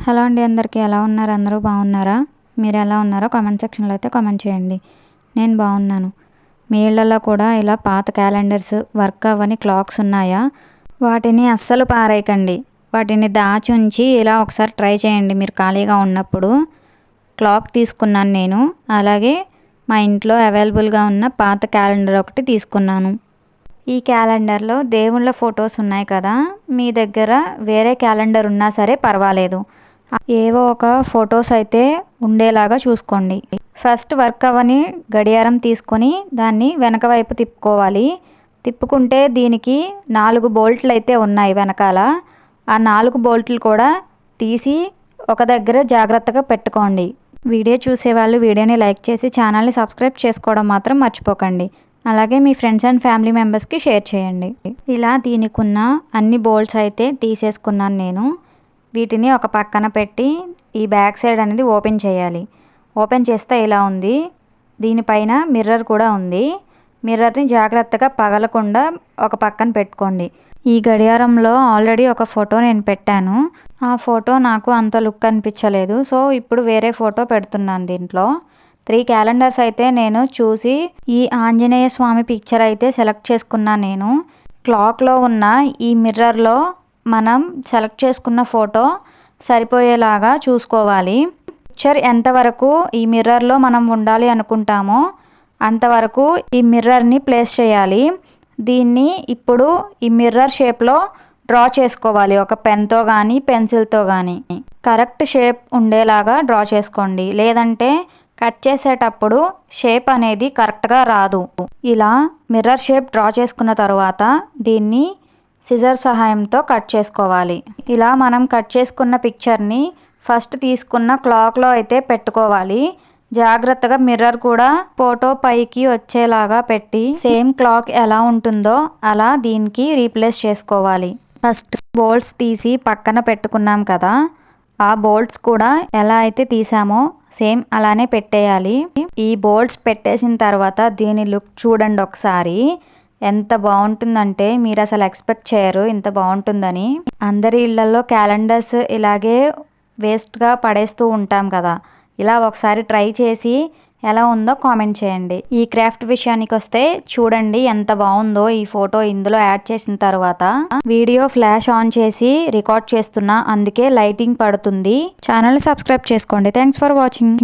Hello అండి అందరికీ ఎలా ఉన్నారు? అందరూ బాగున్నారా? మీరు ఎలా ఉన్నారో కామెంట్ సెక్షన్లో అయితే కామెంట్ చేయండి. నేను బాగున్నాను. మీ ఇళ్ళలో కూడా ఇలా పాత క్యాలెండర్స్ వర్క్ అవ్వని క్లాక్స్ ఉన్నాయా? వాటిని అస్సలు పారేయకండి. వాటిని దాచి ఉంచి ఇలా ఒకసారి ట్రై చేయండి మీరు ఖాళీగా ఉన్నప్పుడు. క్లాక్ తీసుకున్నాను నేను. అలాగే మా ఇంట్లో అవైలబుల్గా ఉన్న పాత క్యాలెండర్ ఒకటి తీసుకున్నాను. ఈ క్యాలెండర్లో దేవుళ్ళ ఫొటోస్ ఉన్నాయి కదా? మీ దగ్గర వేరే క్యాలెండర్ ఉన్నా సరే పర్వాలేదు. ఏవో ఒక ఫొటోస్ అయితే ఉండేలాగా చూసుకోండి. ఫస్ట్ వర్క్ అవని గడియారం తీసుకొని దాన్ని వెనక వైపు తిప్పుకోవాలి. తిప్పుకుంటే దీనికి నాలుగు బోల్ట్లు అయితే ఉన్నాయి వెనకాల. ఆ నాలుగు బోల్ట్లు కూడా తీసి ఒక దగ్గర జాగ్రత్తగా పెట్టుకోండి. వీడియో చూసేవాళ్ళు వీడియోని లైక్ చేసి ఛానల్ని సబ్స్క్రైబ్ చేసుకోవడం మాత్రం మర్చిపోకండి. అలాగే మీ ఫ్రెండ్స్ అండ్ ఫ్యామిలీ మెంబర్స్కి షేర్ చేయండి. ఇలా దీనికి ఉన్న అన్ని బోల్ట్స్ అయితే తీసేసుకున్నాను నేను. వీటిని ఒక పక్కన పెట్టి ఈ బ్యాక్ సైడ్ అనేది ఓపెన్ చేయాలి. ఓపెన్ చేస్తే ఇలా ఉంది. దీనిపైన మిర్రర్ కూడా ఉంది. మిర్రర్ని జాగ్రత్తగా పగలకుండా ఒక పక్కన పెట్టుకోండి. ఈ గడియారంలో ఆల్రెడీ ఒక ఫోటో నేను పెట్టాను. ఆ ఫోటో నాకు అంత లుక్ అనిపించలేదు సో ఇప్పుడు వేరే ఫోటో పెడుతున్నాను దీంట్లో. త్రీ క్యాలెండర్స్ అయితే నేను చూసి ఈ ఆంజనేయ స్వామి పిక్చర్ అయితే సెలెక్ట్ చేసుకున్నాను నేను. క్లాక్లో ఉన్న ఈ మిర్రర్లో మనం సెలెక్ట్ చేసుకున్న ఫోటో సరిపోయేలాగా చూసుకోవాలి. పిక్చర్ ఎంతవరకు ఈ మిర్రర్లో మనం ఉండాలి అనుకుంటామో అంతవరకు ఈ మిర్రర్ని ప్లేస్ చేయాలి. దీన్ని ఇప్పుడు ఈ మిర్రర్ షేప్లో డ్రా చేసుకోవాలి. ఒక పెన్తో కానీ పెన్సిల్తో కానీ కరెక్ట్ షేప్ ఉండేలాగా డ్రా చేసుకోండి. లేదంటే కట్ చేసేటప్పుడు షేప్ అనేది కరెక్ట్గా రాదు. ఇలా మిర్రర్ షేప్ డ్రా చేసుకున్న తర్వాత దీన్ని సిజర్ సహాయంతో కట్ చేసుకోవాలి. ఇలా మనం కట్ చేసుకున్న పిక్చర్ని ఫస్ట్ తీసుకున్న క్లాక్లో అయితే పెట్టుకోవాలి. జాగ్రత్తగా మిర్రర్ కూడా ఫోటో పైకి వచ్చేలాగా పెట్టి సేమ్ క్లాక్ ఎలా ఉంటుందో అలా దీనికి రీప్లేస్ చేసుకోవాలి. ఫస్ట్ బోల్ట్స్ తీసి పక్కన పెట్టుకున్నాం కదా ఆ బోల్ట్స్ కూడా ఎలా అయితే తీసామో సేమ్ అలానే పెట్టేయాలి. ఈ బోల్ట్స్ పెట్టేసిన తర్వాత దీని లుక్ చూడండి ఒకసారి. ఎంత బాగుంటుందంటే మీరు అసలు ఎక్స్పెక్ట్ చేయరు ఇంత బాగుంటుందని. అందరి ఇళ్ళలో క్యాలెండర్స్ ఇలాగే వేస్ట్గా పడేస్తూ ఉంటాం కదా. ఇలా ఒకసారి ట్రై చేసి ఎలా ఉందో కామెంట్ చేయండి. ఈ క్రాఫ్ట్ విషయానికి వస్తే చూడండి ఎంత బాగుందో ఈ ఫోటో ఇందులో యాడ్ చేసిన తర్వాత. వీడియో ఫ్లాష్ ఆన్ చేసి రికార్డ్ చేస్తున్నా అందుకే లైటింగ్ పడుతుంది. ఛానల్ సబ్స్క్రైబ్ చేసుకోండి. Thanks for watching